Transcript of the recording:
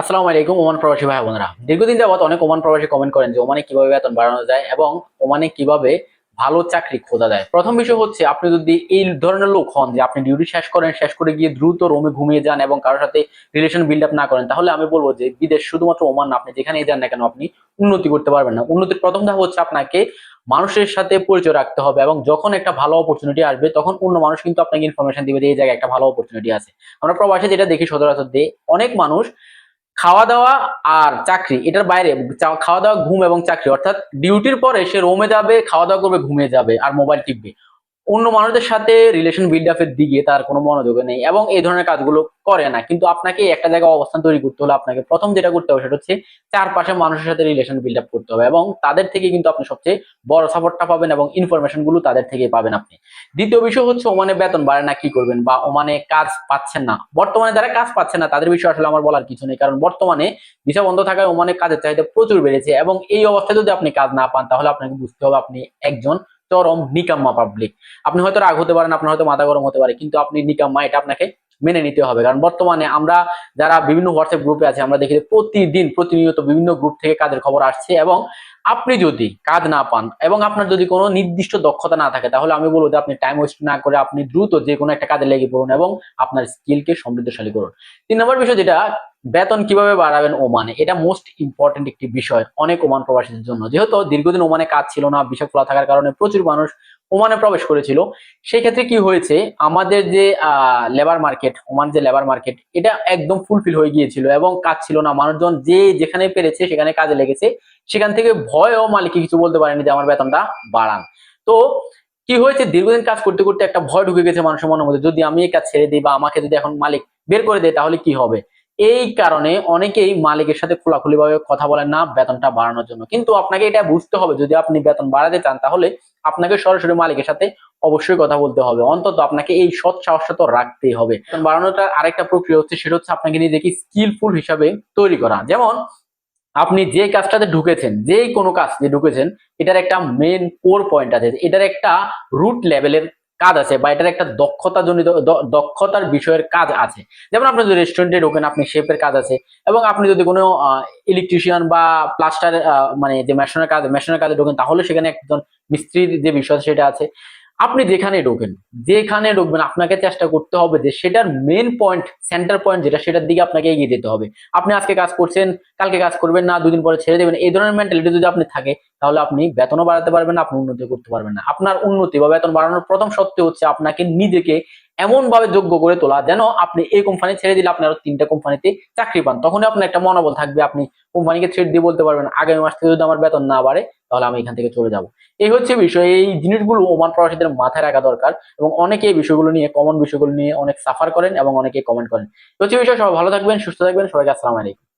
আসসালামু আলাইকুম, ওমান প্রবাসী ভাই বোনেরা। দীর্ঘদিন যাবত অনেক ওমান প্রবাসী কমেন্ট করেন যে ওমানে কীভাবে বেতন বাড়ানো যায় এবং ওমানে কীভাবে ভালো চাকরি খোঁজা যায়। প্রথম বিষয় হচ্ছে, আপনি যদি এই ধরনের লোক হন যে আপনি ডিউটি শেষ করেন, শেষ করে গিয়ে দ্রুত রোমে ঘুমিয়ে যান এবং কারোর সাথে রিলেশন বিল্ড আপ না করেন, তাহলে আমি বলব যে বিদেশ শুধুমাত্র ওমান আপনি যেখানেই যান না কেন, আপনি উন্নতি করতে পারবেন না। উন্নতির প্রথম ধাপ হচ্ছে আপনাকে মানুষের সাথে পরিচয় রাখতে হবে এবং যখন একটা ভালো অপরচুনিটি আসবে, তখন অন্য মানুষ কিন্তু আপনাকে ইনফরমেশন দিবে যে এই জায়গায় একটা ভালো অপরচুনিটি আছে। আমরা প্রবাসে যেটা দেখি সচরাচর দিয়ে অনেক মানুষ খাওয়া দাওয়া আর চাকরি, এটার বাইরে খাওয়া দাওয়া ঘুম এবং চাকরি। অর্থাৎ ডিউটির পরে সে রোমে যাবে খাওয়া দাওয়া করবে, ঘুমিয়ে যাবে, আর মোবাইল টিপবে। অন্য মানুষদের সাথে রিলেশন বিল্ড আপের দিকে তার কোনো মনোযোগ নেই এবং এই ধরনের কাজগুলো করে না। কিন্তু আপনাকে একটা জায়গায় অবস্থান তৈরি করতে হলে আপনাকে প্রথম যেটা করতে হবে সেটা হচ্ছে চারপাশে মানুষের সাথে রিলেশন বিল্ড আপ করতে হবে এবং তাদের থেকে কিন্তু আপনি সবচেয়ে বড় সাপোর্টটা পাবেন এবং ইনফরমেশনগুলো তাদের থেকে পাবেন আপনি। দ্বিতীয় বিষয় হচ্ছে ওমানে বেতন বাড়ে না, কি করবেন? বা ওমানে কাজ পাচ্ছেন না। বর্তমানে যারা কাজ পাচ্ছেন না, তাদের বিষয়ে আসলে আমার বলার কিছু নেই। কারণ বর্তমানে ভিসা বন্ধ থাকায় ওমানে কাজের চাহিদা প্রচুর বেড়েছে এবং এই অবস্থায় যদি আপনি কাজ না পান, তাহলে আপনাকে বুঝতে হবে আপনি একজন চরম নিকাম্মা পাবলিক আপনি হয়তো রাগ হতে পারেন, আপনার হয়তো মাথা গরম হতে পারে, কিন্তু আপনি নিকাম্মা, এটা আপনাকে মেনে নিতে হবে। কারণ বর্তমানে আমরা যারা বিভিন্ন হোয়াটসঅ্যাপ গ্রুপে আছে, আমরা দেখি প্রতিদিন, প্রতিনিয়ত বিভিন্ন গ্রুপ থেকে কাজের খবর আসছে এবং আপনি যদি কাজ না পান এবং আপনার যদি কোনো নির্দিষ্ট দক্ষতা না থাকে, তাহলে আমি বলব যে আপনি টাইম ওয়েস্ট না করে আপনি দ্রুত যে কোনো একটা কাজে লেগে পড়ুন এবং আপনার স্কিলকে সমৃদ্ধশালী করুন। তিন নম্বর বিষয় যেটা বেতন কীভাবে বাড়াবেন ওমানে? এটা মোস্ট ইম্পর্টেন্ট একটি বিষয় অনেক ওমান প্রবাসীদের জন্য। যেহেতু দীর্ঘদিন ওমানে কাজ ছিল না বিষয় খোলা থাকার কারণে প্রচুর মানুষ ওমানে প্রবেশ করেছিল, সেই ক্ষেত্রে কি হয়েছে, আমাদের যে লেবার মার্কেট ওমান যে লেবার মার্কেট এটা একদম ফুলফিল হয়ে গিয়েছিল এবং কাজ ছিল না। মানুষজন যে যেখানে পেরেছে সেখানে কাজে লেগেছে, সেখান থেকে ভয়ও মালিককে কিছু বলতে পারেনি যে আমার বেতনটা বাড়ান। তো কি হয়েছে, দীর্ঘদিন কাজ করতে করতে একটা ভয় ঢুকে গেছে মানুষের মনের মধ্যে, যদি আমি এই কাজ ছেড়ে দিই বা আমাকে যদি এখন মালিক বের করে দেয় তাহলে কি হবে? এই কারণে অনেকেই মালিকের সাথে খোলাখুলি ভাবে কথা বলেন না, বেতনটা বাড়ানোর জন্য। কিন্তু আপনাকে এটা বুঝতে হবে, যদি আপনি বেতন বাড়াতে চান, তাহলে আপনাকে সরাসরি মালিকের সাথে অবশ্যই কথা বলতে হবে। অন্তত আপনাকে এই সৎ সাহসটা তো রাখতেই হবে। বেতন আরেকটা প্রক্রিয়া হচ্ছে, সেটা হচ্ছে আপনাকে নিজেকে স্কিলফুল হিসাবে তৈরি করা। যেমন, আপনি যে কাজটাতে ঢুকেছেন যেই কোনো কাজ যে ঢুকেছেন, এটার একটা মেন কোর পয়েন্ট আছে, এটার একটা রুট লেভেলের কাজ আছে বা এটার একটা দক্ষতা জনিত দক্ষতার বিষয়ের কাজ আছে। যেমন আপনি যদি রেস্টুরেন্টে ঢোকেন, আপনি শেফের কাজ আছে এবং আপনি যদি কোনো ইলেকট্রিশিয়ান বা প্লাস্টার মানে যে মেশিনের কাজ মেশিনের কাজে ঢোকেন, তাহলে সেখানে একজন মিস্ত্রির যে বিষয় সেটা আছে। আপনি যেখানে ঢোকেন, যেখানে ঢুকবেন, আপনাকে চেষ্টা করতে হবে যে সেটার মেন পয়েন্ট সেন্টার পয়েন্ট যেটা, সেটার দিকে আপনাকে এগিয়ে যেতে হবে। আপনি আজকে কাজ করছেন, কালকে কাজ করবেন না, দুদিন পরে ছেড়ে দেবেন, এই ধরনের মেন্টালিটি যদি আপনি থাকে, তাহলে আপনি বেতনও বাড়াতে পারবেন না, আপনি উন্নতি করতে পারবেন না। আপনার উন্নতি বা বেতন বাড়ানোর প্রথম সত্য হচ্ছে আপনাকে নিজেকে এমন ভাবে যোগ্য করে তোলা, যেন আপনি এই কোম্পানি ছেড়ে দিলে আপনি আরও তিনটা কোম্পানিতে চাকরি পান। তখনই আপনার একটা মনোবল থাকবে, আপনি কোম্পানিকে ছেড়ে দিয়ে বলতে পারবেন, আগামী মাস থেকে যদি আমার বেতন না বাড়ে তাহলে আমি এখান থেকে চলে যাব। এই হচ্ছে বিষয়, এই জিনিসগুলো ওমান প্রবাসীদের মাথায় রাখা দরকার এবং অনেকে এই বিষয়গুলো নিয়ে কমন বিষয়গুলো নিয়ে অনেক সাফার করেন এবং অনেকে কমেন্ট করেন। হচ্ছে বিষয়, সবাই ভালো থাকবেন, সুস্থ থাকবেন, সবাইকে আসসালাম আলাইকুম।